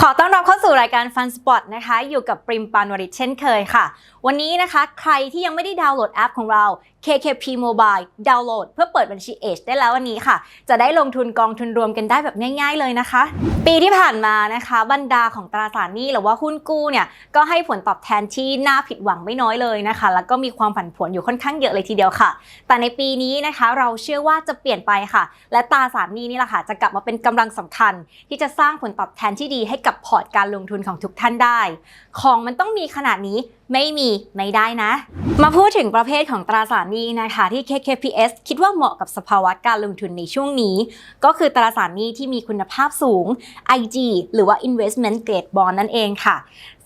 ขอต้อนรับเข้าสู่รายการ Fun Spot นะคะ อยู่กับปริมปานวริชเช่นเคยค่ะ วันนี้นะคะ ใครที่ยังไม่ได้ดาวน์โหลดแอปของเรา KKP Mobile ดาวน์โหลดเพื่อเปิดบัญชี Age ได้แล้ววันนี้ค่ะ จะได้ลงทุนกองทุนรวมกันได้แบบง่ายๆเลยนะคะ ปีที่ผ่านมานะคะบรรดาของตราสารหนี้หรือว่าหุ้นกู้เนี่ยก็ให้ผลตอบแทนที่น่าผิดหวังไม่น้อยเลยนะคะ แล้วก็มีความผันผวนอยู่ค่อนข้างเยอะเลยทีเดียวค่ะ แต่ในปีนี้นะคะเราเชื่อว่าจะเปลี่ยนไปค่ะ และตราสารหนี้นี่แหละค่ะจะกลับมาเป็นกำลังสำคัญ ที่จะสร้างผลตอบแทนที่ดีให้กับพอร์ตการลงทุนของทุกท่านได้ ของมันต้องมีขนาดนี้ ไม่มีไม่ได้นะ มาพูดถึงประเภทของตราสารหนี้นะคะที่ KKPS คิดว่าเหมาะกับสภาวะการลงทุนในช่วงนี้ ก็คือตราสารหนี้ที่มีคุณภาพสูง IG หรือว่า Investment Grade Bond นั่นเองค่ะ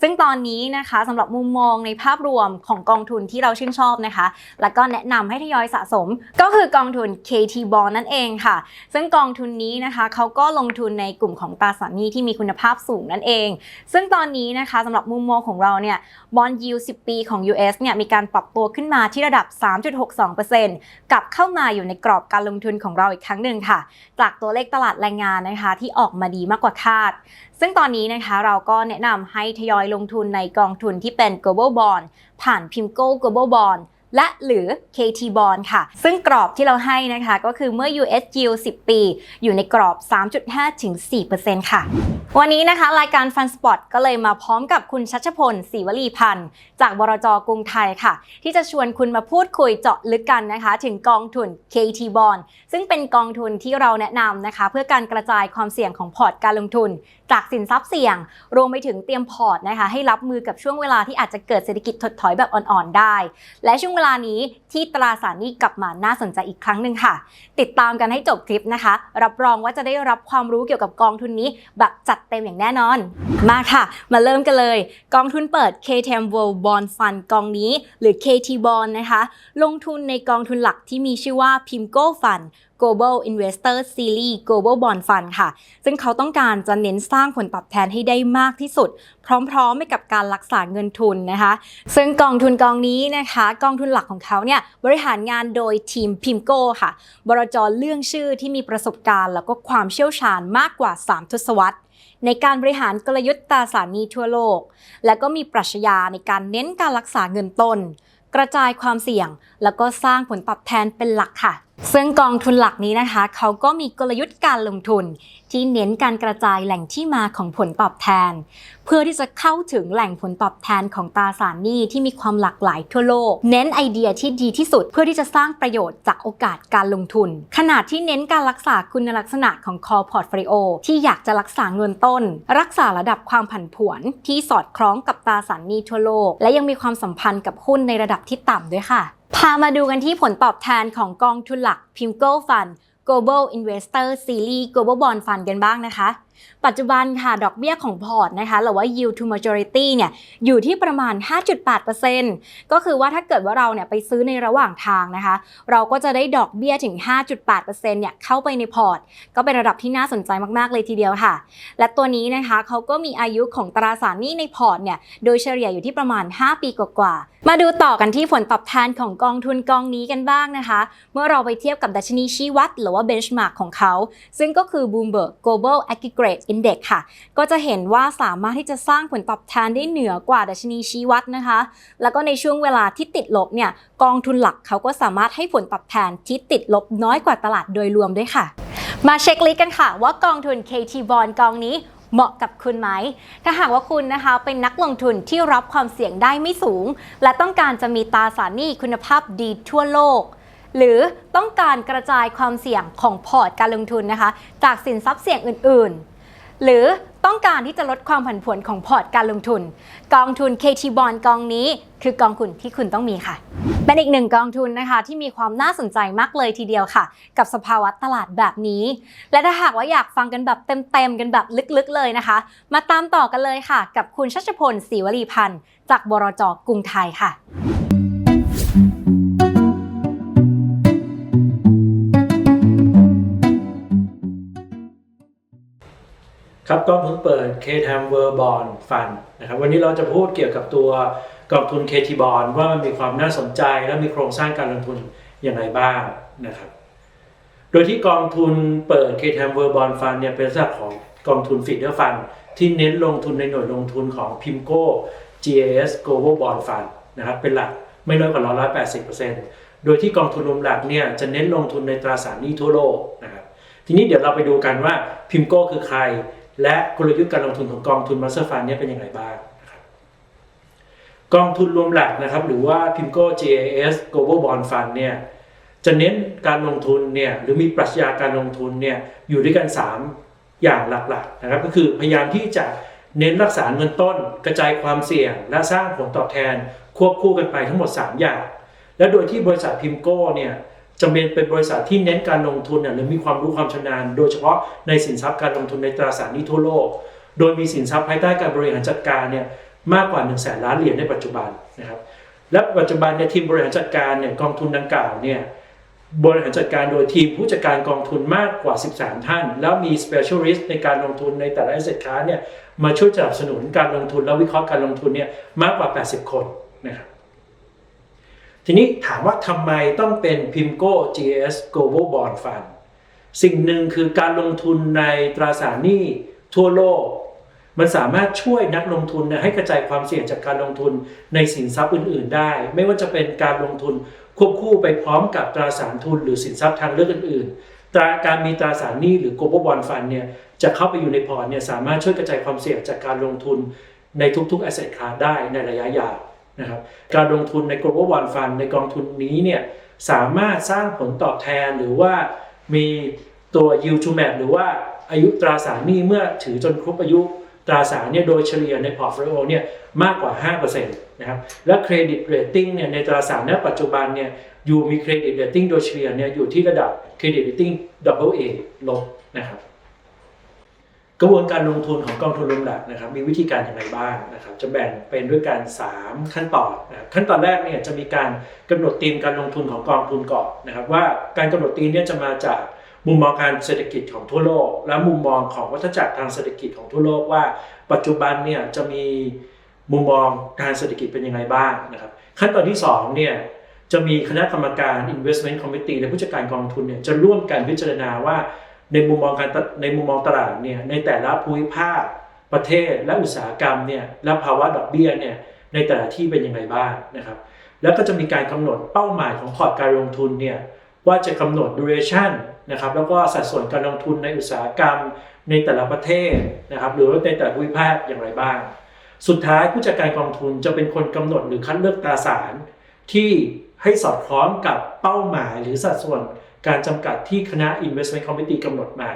ซึ่งตอนนี้นะคะสำหรับมุมมองในภาพรวมของกองทุนที่เราชื่นชอบนะคะ แล้วก็แนะนำให้ทยอยสะสม ก็คือกองทุน KT Bond นั่นเองค่ะ ซึ่งกองทุนนี้นะคะเขาก็ลงทุนในกลุ่มของตราสารหนี้ที่มีคุณภาพสูงนั่นเอง ซึ่งตอนนี้นะคะสำหรับมุมมองของเราเนี่ยบอลยู10 ปีของ US เนี่ยมีการปรับตัวขึ้นมาที่ระดับ 3.62%กลับเข้ามาอยู่ในกรอบการลงทุนของเราอีกครั้งหนึ่งค่ะ จากตัวเลขตลาดแรงงานนะคะที่ออกมาดีมากกว่าคาด ซึ่งตอนนี้นะคะเราก็แนะนำให้ทยอยลงทุนในกองทุนที่เป็น global bond ผ่าน PIMCO global bond และหรือ KT bond ค่ะ ซึ่งกรอบที่เราให้นะคะก็คือเมื่อ US yield 10 ปี อยู่ในกรอบ 3.5 ถึง 4%ค่ะ วันนี้นะคะ รายการ Fun Spot ก็เลยมาพร้อมกับคุณชัชพลศรีวลีพันธ์จากบรจกรุงไทยค่ะ ที่จะชวนคุณมาพูดคุยเจาะลึกกันนะคะ ถึงกองทุน KT Bond ซึ่งเป็นกองทุนที่เราแนะนำนะคะ เพื่อการกระจายความเสี่ยงของพอร์ตการลงทุน จากสินทรัพย์เสี่ยง รวมไปถึงเตรียมพอร์ตนะคะ ให้รับมือกับช่วงเวลาที่อาจจะเกิดเศรษฐกิจถดถอยแบบอ่อนๆได้ และช่วงเวลานี้ที่ตราสารนี้กลับมาน่าสนใจอีกครั้งหนึ่งค่ะ ติดตามกันให้จบคลิปนะคะ รับรองว่าจะได้รับความรู้เกี่ยวกับกองทุนนี้แบบจัดเต็มอย่างแน่นอน มาค่ะ มาเริ่มกันเลย กองทุนเปิด KTM World Bond Fund กองนี้ หรือ KT Bond นะคะ ลงทุนในกองทุนหลักที่มีชื่อว่า PIMCO Fund Global Investor Series Global Bond Fund ค่ะ ซึ่งเขาต้องการจะเน้นสร้างผลตอบแทนให้ได้มากที่สุด พร้อมๆไปกับการรักษาเงินทุนนะคะ ซึ่งกองทุนกองนี้นะคะ กองทุนหลักของเขาเนี่ยบริหารงานโดยทีม PIMCO ค่ะ บรจเรื่องชื่อที่มีประสบการณ์ แล้วก็ความเชี่ยวชาญมากกว่า 3 ทศวรรษในการบริหารกลยุทธ์ตราสารหนี้ทั่วโลก และก็มีปรัชญาในการเน้นการรักษาเงินต้น กระจายความเสี่ยง แล้วก็สร้างผลตอบแทนเป็นหลักค่ะ ซึ่งกองทุนหลักนี้นะคะ เขาก็มีกลยุทธ์การลงทุน ที่เน้นการกระจายแหล่งที่มาของผลตอบแทน เพื่อที่จะเข้าถึงแหล่งผลตอบแทนของตราสารหนี้ที่มีความหลากหลายทั่วโลก เน้นไอเดียที่ดีที่สุดเพื่อที่จะสร้างประโยชน์จากโอกาสการลงทุน ขณะที่เน้นการรักษาคุณลักษณะของ core portfolio ที่อยากจะรักษาเงินต้น รักษาระดับความผันผวน ที่สอดคล้องกับตราสารหนี้ทั่วโลก และยังมีความสัมพันธ์กับหุ้นในระดับที่ต่ำด้วยค่ะ พามาดูกันที่ผลตอบแทนของกองทุนหลัก PIMCO Fund Global Investor Series Global Bond Fund กันบ้างนะคะ ปัจจุบันค่ะ ดอกเบี้ยของพอร์ตนะคะหรือว่า yield to majority เนี่ยอยู่ที่ประมาณ 5.8%ก็คือว่าถ้าเกิดว่าเราเนี่ยไปซื้อในระหว่างทางนะคะ เราก็จะได้ดอกเบี้ยถึง 5.8%เนี่ยเข้าไปในพอร์ต ก็เป็นระดับที่น่าสนใจมากๆเลยทีเดียวค่ะ และตัวนี้นะคะเขาก็มีอายุของตราสารหนี้ในพอร์ตเนี่ยโดยเฉลี่ยอยู่ที่ประมาณ 5 ปีกว่าๆมาดูต่อกันที่ผลตอบแทนของกองทุนกองนี้กันบ้างนะคะ เมื่อเราไปเทียบกับดัชนีชี้วัด หรือว่า benchmark ของเขาซึ่งก็คือ Bloomberg Global Aggregate Index ค่ะ ก็จะเห็นว่าสามารถที่จะสร้างผลตอบแทนได้เหนือกว่าดัชนีชี้วัดนะคะ แล้วก็ในช่วงเวลาที่ติดลบเนี่ยกองทุนหลักเขาก็สามารถให้ผลตอบแทนที่ติดลบน้อยกว่าตลาดโดยรวมด้วยค่ะ มาเช็คลิสต์กันค่ะ ว่ากองทุน KT Bond กองนี้เหมาะกับคุณไหม ถ้าหากว่าคุณนะคะเป็นนักลงทุนที่รับความเสี่ยงได้ไม่สูง และต้องการจะมีตราสารหนี้คุณภาพดีทั่วโลก หรือต้องการกระจายความเสี่ยงของพอร์ตการลงทุนนะคะ จากสินทรัพย์เสี่ยงอื่นๆ หรือต้องการที่จะลดความผันผวนของพอร์ตการลงทุน กองทุน KT Bond กองนี้คือกองทุนที่คุณต้องมีค่ะ เป็นอีกหนึ่งกองทุนนะคะ ที่มีความน่าสนใจมากเลยทีเดียวค่ะ กับสภาวะตลาดแบบนี้ และถ้าหากว่าอยากฟังกันแบบเต็มๆ กันแบบลึกๆเลยนะคะ มาตามต่อกันเลยค่ะ กับคุณชัชพลศรีวลีพันธ์จากบรจกรุงไทยค่ะ ครับกองทุนเปิด KTM World Bond Fund นะครับวันนี้เราจะพูดเกี่ยวกับตัวกองทุน KT Bond ว่ามันมีความน่าสนใจและมีโครงสร้างการลงทุนอย่างไรบ้างนะครับโดยที่กองทุนเปิด KTM World Bond Fund เนี่ยเป็นลักษณะของกองทุน feeder fund ที่เน้นลงทุนในหน่วยลงทุนของ PIMCO GAS Global Bond Fund นะครับเป็นหลักไม่น้อยกว่าร้อยแปดสิบเปอร์เซ็นต์โดยที่กองทุนรวมหลักเนี่ยจะเน้นลงทุนในตราสารหนี้ทั่วโลกนะครับทีนี้เดี๋ยวเราไปดูกันว่า PIMCO คือใคร และกลยุทธ์การลงทุนของกองทุน Master Fund เนี่ยเป็นอยังไงบ้างนะครับกองทุนรวมหลักนะครับหรือว่า PIMCO GAS Global Bond Fund เนี่ยจะเน้นการลงทุนเนี่ยหรือมีปรัชญาการลงทุนเนี่ยอยู่ด้วยกัน 3 อย่างหลักๆนะครับก็คือพยายามที่จะเน้นรักษาเงินต้น กระจายความเสี่ยง และสร้างผลตอบแทนควบคู่กันไปทั้งหมด 3 อย่าง และโดยที่บริษัทพิมโก้เนี่ย จำเป็นเป็นบริษัทที่เน้นการลงทุนเนี่ยหรือมีความรู้ความชำนาญ โดยเฉพาะในสินทรัพย์การลงทุนในตราสารหนี้ทั่วโลก โดยมีสินทรัพย์ภายใต้การบริหารจัดการเนี่ยมากกว่า1นึ่งแสนล้านเหรียญในปัจจุบันนะครับและปัจจุบันเนี่ยทีมบริหารจัดการเนี่ยกองทุนดังกล่าวเนี่ยบริหารจัดการโดยทีมผู้จัดการกองทุนมากกว่า 13 ท่าน แล้วมี specialist ในการลงทุนในแต่ละ asset class เนี่ยมาช่วยสนับสนุนการลงทุนและวิเคราะห์การลงทุนเนี่ยมากกว่า 80 คนนะครับ ทีนี้ถามว่าทำไมต้องเป็น PIMCO GS Global Bond Fund สิ่งหนึ่งคือการลงทุนในตราสารหนี้ทั่วโลก มันสามารถช่วยนักลงทุนให้กระจายความเสี่ยงจากการลงทุนในสินทรัพย์อื่น ๆ ได้ ไม่ว่าจะเป็นการลงทุนควบคู่ไปพร้อมกับตราสารทุนหรือสินทรัพย์ทางเลือกอื่น ๆ ตราการมีตราสารหนี้หรือ global bond fund เนี่ยจะเข้าไปอยู่ในพอร์ตเนี่ยสามารถช่วยกระจายความเสี่ยงจากการลงทุนในทุกๆ asset class ได้ในระยะยาว นะครับการลงทุนใน global bond fund ในกองทุนนี้เนี่ยสามารถสร้างผลตอบแทนหรือว่ามีตัว yield to match หรือว่าอายุตราสารหนี้เมื่อถือจนครบอายุตราสารเนี่ยโดยเฉลี่ยในพอร์ตโฟลิโอเนี่ยมากกว่า 5%นะครับและเครดิตเรตติ้งเนี่ยในตราสารณปัจจุบันเนี่ยอยู่มีเครดิตเรตติ้งโดยเฉลี่ยเนี่ยอยู่ที่ระดับเครดิตเรตติ้ง double A ลบนะครับ กระบวนการลงทุนของกองทุนรวมหลักนะครับมีวิธีการอย่างไรบ้างนะครับจะแบ่งเป็นด้วยกัน 3 ขั้นตอนนะขั้นตอนแรกเนี่ยจะมีการกำหนดธีมการลงทุนของกองทุนก่อนนะครับว่าการกำหนดธีมเนี่ยจะมาจากมุมมองการเศรษฐกิจของทั่วโลก และมุมมองของวัฏจักรทางเศรษฐกิจของทั่วโลกว่า ปัจจุบันเนี่ยจะมีมุมมองทางเศรษฐกิจเป็นยังไงบ้างนะครับขั้นตอนที่2เนี่ยจะมีคณะกรรมการ investment committee และผู้จัดการกองทุนเนี่ยจะร่วมกันพิจารณาว่า ในมุมมองการในมุมมองตลาดเนี่ยในแต่ละภูมิภาคประเทศและอุตสาหกรรมเนี่ยและภาวะดอกเบี้ยเนี่ยในแต่ละที่เป็นยังไงบ้างนะครับ แล้วก็จะมีการกำหนดเป้าหมายของพอร์ตการลงทุนเนี่ยว่าจะกำหนด duration นะครับแล้วก็สัดส่วนการลงทุนในอุตสาหกรรมในแต่ละประเทศนะครับหรือว่าในแต่ละภูมิภาคอย่างไรบ้าง สุดท้ายผู้จัดการกองทุนจะเป็นคนกำหนดหรือคัดเลือกตราสาร ที่ให้สอดคล้องกับเป้าหมายหรือสัดส่วน การจำกัดที่คณะ Investment Committee กำหนดมา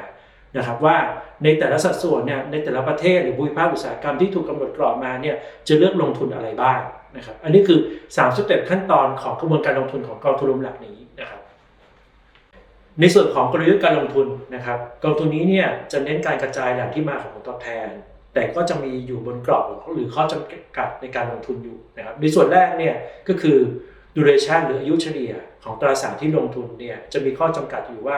นะครับว่าในแต่ละสัดส่วนเนี่ยในแต่ละประเทศหรือภูมิภาคอุตสาหกรรมที่ถูกกำหนดกรอบมาเนี่ยจะเลือกลงทุนอะไรบ้างนะครับอันนี้คือ3สเต็ปขั้นตอนของกระบวนการลงทุนของกองทุนรวมหลักนี้นะครับในส่วนของกลยุทธ์การลงทุนนะครับกองทุนนี้เนี่ยจะเน้นการกระจายแหล่งที่มาของผลตอบแทน แต่ก็จะมีอยู่บนกรอบหรือข้อจำกัดในการลงทุนอยู่นะครับในส่วนแรกเนี่ยก็คือ duration หรืออายุเฉลี่ยของตราสารที่ลงทุนเนี่ยจะมีข้อจำกัดอยู่ว่า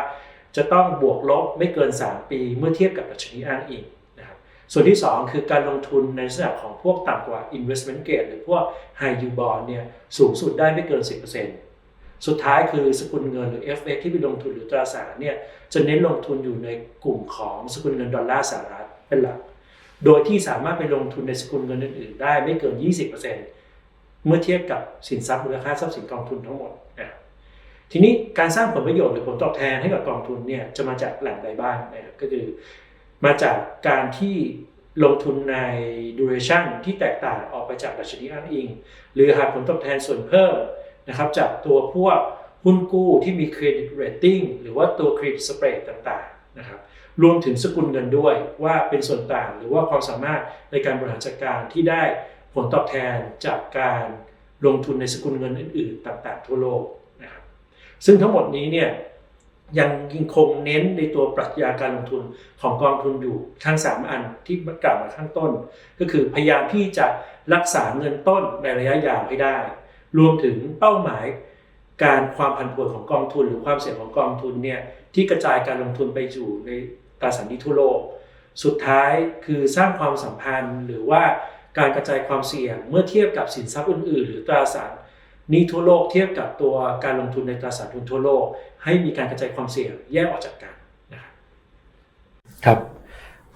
จะต้องบวกลบไม่เกิน 3 ปีเมื่อเทียบกับดัชนีอ้างอิงนะครับส่วนที่ 2 คือการลงทุนในลักษณะของพวกต่ำกว่า investment grade หรือพวก high yield bond เนี่ยสูงสุดได้ไม่เกิน 10%สุดท้ายคือสกุลเงินหรือ FX ที่ไปลงทุนหรือตราสารเนี่ยจะเน้นลงทุนอยู่ในกลุ่มของสกุลเงินดอลลาร์สหรัฐเป็นหลัก โดยที่สามารถไปลงทุนในสกุลเงินอื่นๆ ได้ไม่เกิน 20% เมื่อเทียบกับสินทรัพย์มูลค่าทรัพย์สินกองทุนทั้งหมดนะทีนี้การสร้างผลประโยชน์หรือผลตอบแทนให้กับกองทุนเนี่ยจะมาจากแหล่งใดบ้างนะครับก็คือมาจากการที่ลงทุนใน duration ที่แตกต่างออกไปจากดัชนีอ้างอิง หรือหาผลตอบแทนส่วนเพิ่มนะครับจากตัวพวกหุ้นกู้ที่มีเครดิตเรตติ้งหรือว่าตัวเครดิตสเปรดต่างๆนะครับรวมถึงสกุลเงินด้วยว่าเป็นส่วนต่างหรือว่าความสามารถในการบริหารจัดการที่ได้ ผลตอบแทนจากการลงทุนในสกุลเงินอื่น ๆ ต่าง ๆ ทั่วโลกนะครับซึ่งทั้งหมดนี้เนี่ยยังยังคงเน้นในตัวปรัชญาการลงทุนของกองทุนอยู่ทั้ง 3 อันที่กล่าวมาข้างต้น ก็คือพยายามที่จะรักษาเงินต้นในระยะยาวให้ได้ รวมถึงเป้าหมายการความผันผวนของกองทุน หรือความเสี่ยงของกองทุนเนี่ยที่กระจายการลงทุนไปอยู่ในตราสารหนี้ทั่วโลก สุดท้ายคือสร้างความสัมพันธ์หรือว่า การกระจายความเสี่ยง เมื่อเทียบกับสินทรัพย์อื่นๆ หรือตราสารหนี้ทั่วโลกเทียบกับตัวการลงทุนในตราสารทุนทั่วโลก ให้มีการกระจายความเสี่ยงแยกออกจากกันนะครับครับ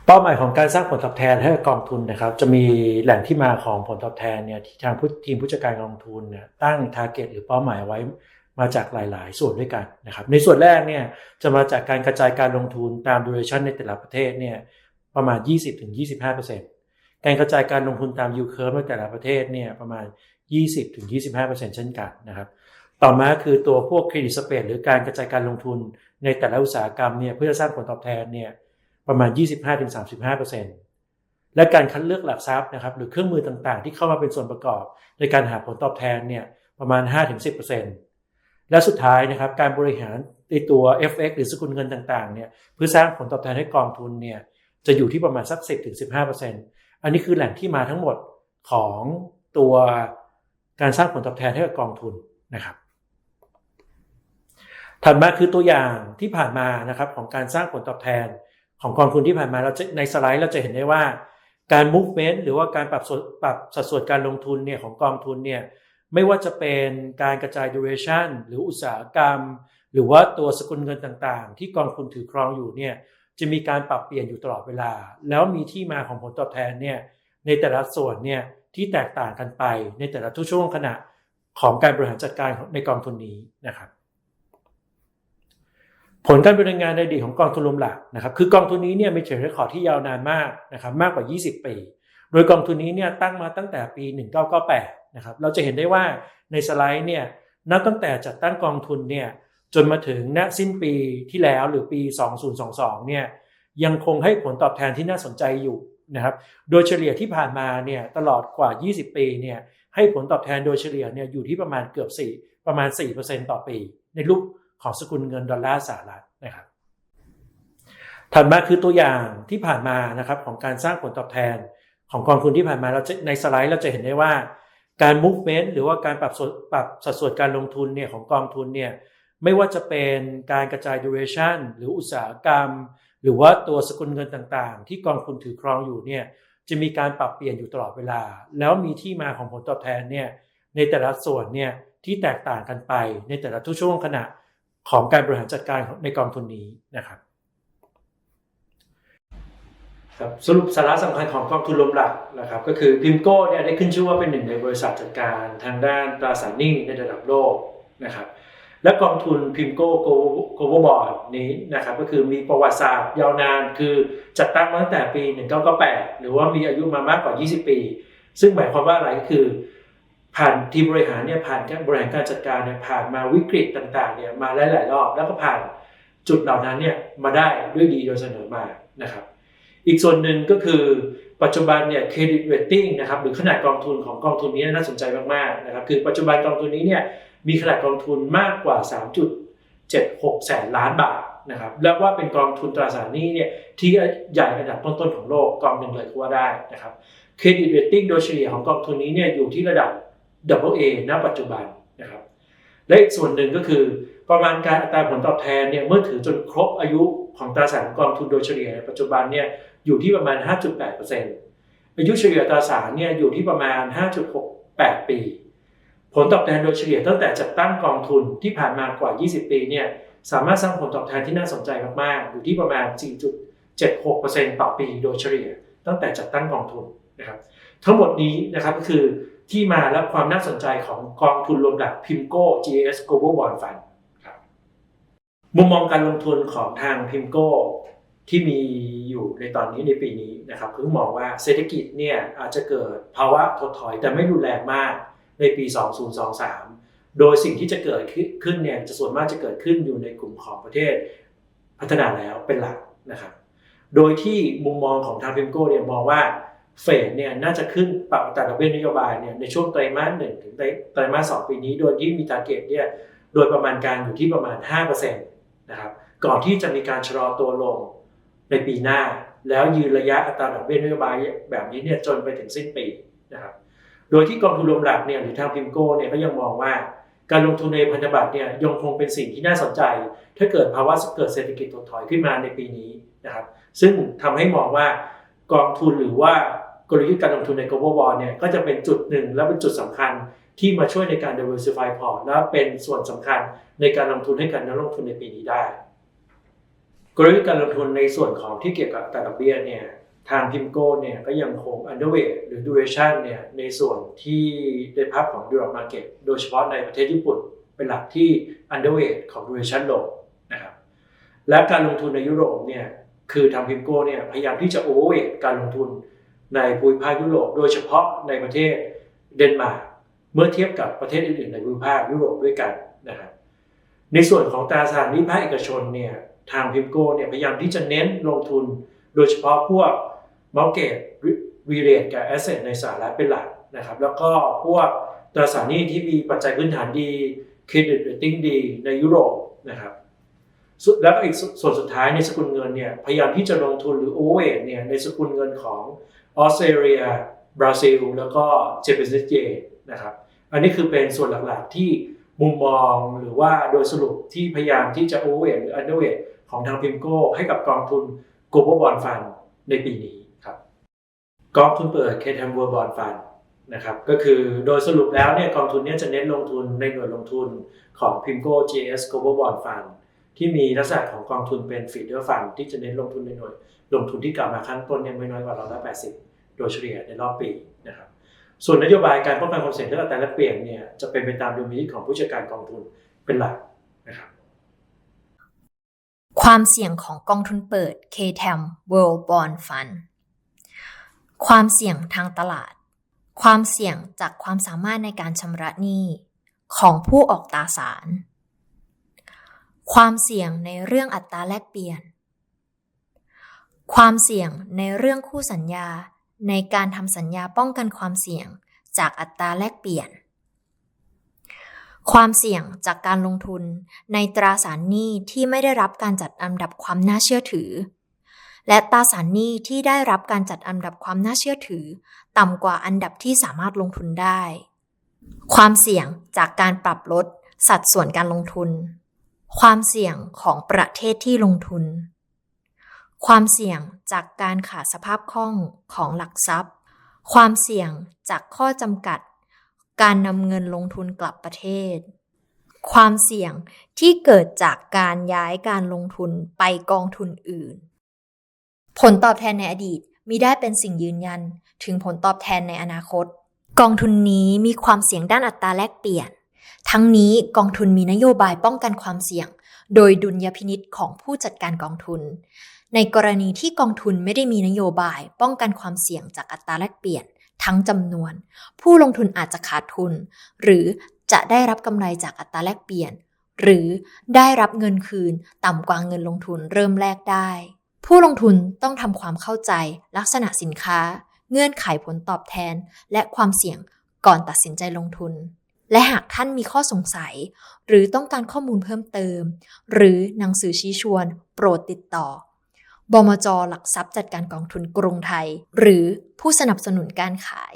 เป้าหมายของการสร้างผลตอบแทนให้กองทุนนะครับ จะมีแหล่งที่มาของผลตอบแทนเนี่ยที่ทางทีมผู้จัดการกองทุนเนี่ยตั้ง t a r g e t หรือเป้าหมายไว้มาจากหลาย ๆ ส่วนด้วยกันนะครับ ในส่วนแรกเนี่ยจะมาจากการกระจายการลงทุนตาม duration ในแต่ละประเทศเนี่ยประมาณ 20-25% การกระจายการลงทุนตาม yield curve ในแต่ละประเทศเนี่ยประมาณ 20-25%เช่นกันนะครับต่อมาคือตัวพวกเครดิตสเปรดหรือการกระจายการลงทุนในแต่ละอุตสาหกรรมเนี่ยเพื่อสร้างผลตอบแทนเนี่ยประมาณ 25-35%และการคัดเลือกหลักทรัพย์นะครับหรือเครื่องมือต่างๆ ที่เข้ามาเป็นส่วนประกอบ ในการหาผลตอบแทนเนี่ยประมาณ 5-10%และสุดท้ายนะครับการบริหารในตัว FX หรือสกุลเงินต่างๆเนี่ยเพื่อสร้างผลตอบแทนให้กองทุนเนี่ยจะอยู่ที่ประมาณสัก 10-15% อันนี้คือแหล่งที่มาทั้งหมดของตัวการสร้างผลตอบแทนให้กับกองทุนนะครับ ถัดมาคือตัวอย่างที่ผ่านมานะครับของการสร้างผลตอบแทนของกองทุนที่ผ่านมาเราจะในสไลด์เราจะเห็นได้ว่าการ movement หรือว่าการปรับสปรับสัดส่วนการลงทุนเนี่ยของกองทุนเนี่ยไม่ว่าจะเป็นการกระจาย duration หรืออุตสาหกรรม หรือว่าตัวสกุลเงินต่างๆ ที่กองทุนถือครองอยู่เนี่ย จะมีการปรับเปลี่ยนอยู่ตลอดเวลา แล้วมีที่มาของผลตอบแทนเนี่ยในแต่ละส่วนเนี่ยที่แตกต่างกันไปในแต่ละทุกช่วงขณะของการบริหารจัดการในกองทุนนี้นะครับผลการบริหารงานในอดีตของกองทุนรวมหลักนะครับคือกองทุนนี้เนี่ยมีเทรดเรคคอร์ดที่ยาวนานมากนะครับมากกว่า 20 ปี โดยกองทุนนี้เนี่ยตั้งมาตั้งแต่ปี 1998นะครับเราจะเห็นได้ว่าในสไลด์เนี่ยนับตั้งแต่จัดตั้งกองทุนเนี่ย จนมาถึงณสิ้นปีที่แล้วหรือปี 2022 เนี่ยยังคงให้ผลตอบแทนที่น่าสนใจอยู่นะครับ โดยเฉลี่ยที่ผ่านมาเนี่ยตลอดกว่า 20 ปีเนี่ยให้ผลตอบแทนโดยเฉลี่ยเนี่ยอยู่ที่ประมาณเกือบ 4 ประมาณ 4%ต่อปี ในรูปของสกุลเงินดอลลาร์สหรัฐนะครับ ถัดมาคือตัวอย่างที่ผ่านมานะครับของการสร้างผลตอบแทนของกองทุนที่ผ่านมาเราจะในสไลด์เราจะเห็นได้ว่าการ movement หรือว่าการปรับปรับสัดส่วนการลงทุนเนี่ยของกองทุนเนี่ย ไม่ว่าจะเป็นการกระจาย duration หรืออุตสาหกรรม หรือว่าตัวสกุลเงินต่างๆ ที่กองทุนถือครองอยู่เนี่ยจะมีการปรับเปลี่ยนอยู่ตลอดเวลา แล้วมีที่มาของผลตอบแทนเนี่ยในแต่ละส่วนเนี่ยที่แตกต่างกันไปในแต่ละทุกช่วงขณะของการบริหารจัดการในกองทุนนี้นะครับครับสรุปสาระสำคัญของกองทุนรวมหลักนะครับก็คือพิมโก้เนี่ยได้ขึ้นชื่อว่าเป็นหนึ่งในบริษัทจัดการทางด้านตราสารหนี้ในระดับโลกนะครับ และกองทุนพิมโก้โกลบอลบอร์ดนี้นะครับก็คือมีประวัติศาสตร์ยาวนานคือจัดตั้งมาตั้งแต่ปี 1998 หรือว่ามีอายุมามากกว่า 20 ปี ซึ่งหมายความว่าอะไรก็คือ ผ่านทีมบริหารเนี่ยผ่านการบริหารการจัดการเนี่ยผ่านมาวิกฤตต่างๆเนี่ยมาหลายๆรอบ แล้วก็ผ่านจุดเหล่านั้นเนี่ยมาได้ด้วยดีโดยเสนอมานะครับอีกส่วนหนึ่งก็คือปัจจุบันเนี่ยเครดิตเรตติ้งนะครับหรือขนาดกองทุนของกองทุนนี้น่าสนใจมากๆนะครับคือปัจจุบันกองทุนนี้เนี่ย มีขนาดกองทุนมากกว่า 3.76 แสนล้านบาทนะครับแล้วว่าเป็นกองทุนตราสารหนี้เนี่ยที่ใหญ่อันดับต้นๆของโลกกองหนึ่งเลยก็ว่าได้นะครับเครดิตเรตติ้งโดยเฉลี่ยของกองทุนนี้เนี่ยอยู่ที่ระดับ Double A ณ ปัจจุบันนะครับและอีกส่วนหนึ่งก็คือประมาณการอัตราผลตอบแทนเนี่ยเมื่อถือจนครบอายุของตราสารกองทุนโดยเฉลี่ยในปัจจุบันเนี่ยอยู่ที่ประมาณ 5.8%อายุเฉลี่ยตราสารเนี่ยอยู่ที่ประมาณ 5.68 ปี ผลตอบแทนโดยเฉลี่ยตั้งแต่จัดตั้งกองทุนที่ผ่านมากว่า 20 ปีเนี่ยสามารถสร้างผลตอบแทนที่น่าสนใจมาก ๆ อยู่ที่ประมาณ 4.76%ต่อปีโดยเฉลี่ย ตั้งแต่จัดตั้งกองทุนนะครับทั้งหมดนี้นะครับก็คือที่มาและความน่าสนใจของกองทุนรวมหลัก PIMCO G.S. Global Bond Fund ครับมุมมองการลงทุนของทาง PIMCO ที่มีอยู่ในตอนนี้ในปีนี้นะครับคือมองว่าเศรษฐกิจเนี่ยอาจจะเกิดภาวะถดถอยแต่ไม่รุนแรงมาก ในปี 2023 โดยสิ่งที่จะเกิดขึ้นเนี่ยจะส่วนมากจะเกิดขึ้นอยู่ในกลุ่มของประเทศพัฒนาแล้วเป็นหลักนะครับ โดยที่มุมมองของทางพิมโก้เนี่ยมองว่าเฟดเนี่ยน่าจะขึ้นปรับอัตราดอกเบี้ยนโยบายเนี่ยในช่วงไตรมาสหนึ่งถึงไตรมาสสองปีนี้ โดยที่มีทาร์เก็ตเนี่ยโดยประมาณการอยู่ที่ประมาณ 5%นะครับก่อนที่จะมีการชะลอตัวลงในปีหน้า แล้วยืนระยะอัตราดอกเบี้ยนโยบายแบบนี้เนี่ยจนไปถึงสิ้นปีนะครับ โดยที่กองทุนรวมหลักเนี่ยหรือทางพิมโก้เนี่ยก็ยังมองว่า การลงทุนในพันธบัตรเนี่ยยังคงเป็นสิ่งที่น่าสนใจ ถ้าเกิดภาวะเกิดเศรษฐกิจถดถอยขึ้นมาในปีนี้นะครับซึ่งทำให้มองว่ากองทุนหรือว่ากลยุทธ์การลงทุนใน global bond เนี่ยก็จะเป็นจุดหนึ่งและเป็นจุดสำคัญที่มาช่วยในการ diversify port และเป็นส่วนสำคัญในการลงทุนให้กับนักลงทุนในปีนี้ได้ กลยุทธ์การลงทุนในส่วนของที่เกี่ยวกับตราดอกเบี้ยเนี่ย ทางพิมโก้เนี่ยก็ยังคง underweight หรือ duration เนี่ยในส่วนที่ในภาพของ Europe market โดยเฉพาะในประเทศญี่ปุ่น เป็นหลักที่ underweight ของ duration ลงนะครับและการลงทุนในยุโรปเนี่ยคือทางพิมโก้เนี่ยพยายามที่จะ overweight การลงทุนในภูมิภาคยุโรป โดยเฉพาะในประเทศเดนมาร์กเมื่อเทียบกับประเทศอื่นๆ ในภูมิภาคยุโรปด้วยกันนะครับในส่วนของตราสารหนี้ภาคเอกชนเนี่ยทางพิมโก้เนี่ยพยายามที่จะเน้นลงทุน โดยเฉพาะพวก ม o ลเกตวีเรตกับแอสเซทในสหรัฐเป็นหลักนะครับแล้วก็พวกตราสารหนี้ที่มีปัจจัยพื้นฐานดีเครดิตเรตติ้งดีในยุโรปนะครับแล้วก็อีกส่วนสุดท้ายในสกุลเงินเนี่ยพยายามที่จะลงทุนหรือโอเวทเนี่ยในสกุลเงินของออสเตรเลียบราซิล แล้วก็เจแปนเยนนะครับอันนี้คือเป็นส่วนหลักๆที่มุมมองหรือว่าโดยสรุปที่พยายามที่จะ overweight หรือ underweight ของทางพิมโก้ให้กับกองทุน global bond fund ในปีนี้ กองทุนเปิด KTM World Bond Fund นะครับก็คือโดยสรุปแล้วเนี่ยกองทุนนี้จะเน้นลงทุนในหน่วยลงทุนของ PIMCO GS Global Bond Fund ที่มีลักษณะของกองทุนเป็น feeder fund ที่จะเน้นลงทุนในหน่วย ลงทุนที่กล่าวมาข้างต้นเนี่ยไม่น้อยกว่าร้อยละ80โดยเฉลี่ยในรอบปีนะครับส่วนนโยบายการป้องกันความเสี่ยงเรื่องอัตราแลกเปลี่ยนเนี่ยจะเป็นไปตามดุลพินิจของผู้จัดการกองทุนเป็นหลักนะครับความเสี่ยงของกองทุนเปิด KTM World Bond Fund ความเสี่ยงทางตลาด ความเสี่ยงจากความสามารถในการชำระหนี้ของผู้ออกตราสาร ความเสี่ยงในเรื่องอัตราแลกเปลี่ยน ความเสี่ยงในเรื่องคู่สัญญาในการทำสัญญาป้องกันความเสี่ยงจากอัตราแลกเปลี่ยน ความเสี่ยงจากการลงทุนในตราสารหนี้ที่ไม่ได้รับการจัดอันดับความน่าเชื่อถือ และตราสารหนี้ที่ได้รับการจัดอันดับความน่าเชื่อถือ ต่ำกว่าอันดับที่สามารถลงทุนได้ ความเสี่ยงจากการปรับลด สัดส่วนการลงทุน ความเสี่ยงของประเทศที่ลงทุน ความเสี่ยงจากการขาดสภาพคล่องของหลักทรัพย์ ความเสี่ยงจากข้อจำกัด การนำเงินลงทุนกลับประเทศความเสี่ยงที่เกิดจากการย้ายการลงทุนไปกองทุนอื่น ผลตอบแทนในอดีตมิได้เป็นสิ่งยืนยัน ถึงผลตอบแทนในอนาคต กองทุนนี้มีความเสี่ยงด้านอัตราแลกเปลี่ยน ทั้งนี้กองทุนมีนโยบายป้องกันความเสี่ยง โดยดุลยพินิษของผู้จัดการกองทุน ในกรณีที่กองทุนไม่ได้มีนโยบาย ป้องกันความเสี่ยงจากอัตราแลกเปลี่ยน ทั้งจำนวน ผู้ลงทุนอาจจะขาดทุน หรือจะได้รับกำไรจากอัตราแลกเปลี่ยน หรือได้รับเงินคืนต่ำกว่าเงินลงทุนเริ่มแรกได้ ผู้ลงทุนต้องทำความเข้าใจ ลักษณะสินค้า เงื่อนไขผลตอบแทน และความเสี่ยงก่อนตัดสินใจลงทุน และหากท่านมีข้อสงสัย หรือต้องการข้อมูลเพิ่มเติม หรือหนังสือชี้ชวน โปรดติดต่อบมจหลักทรัพย์จัดการกองทุนกรุงไทย หรือผู้สนับสนุนการขาย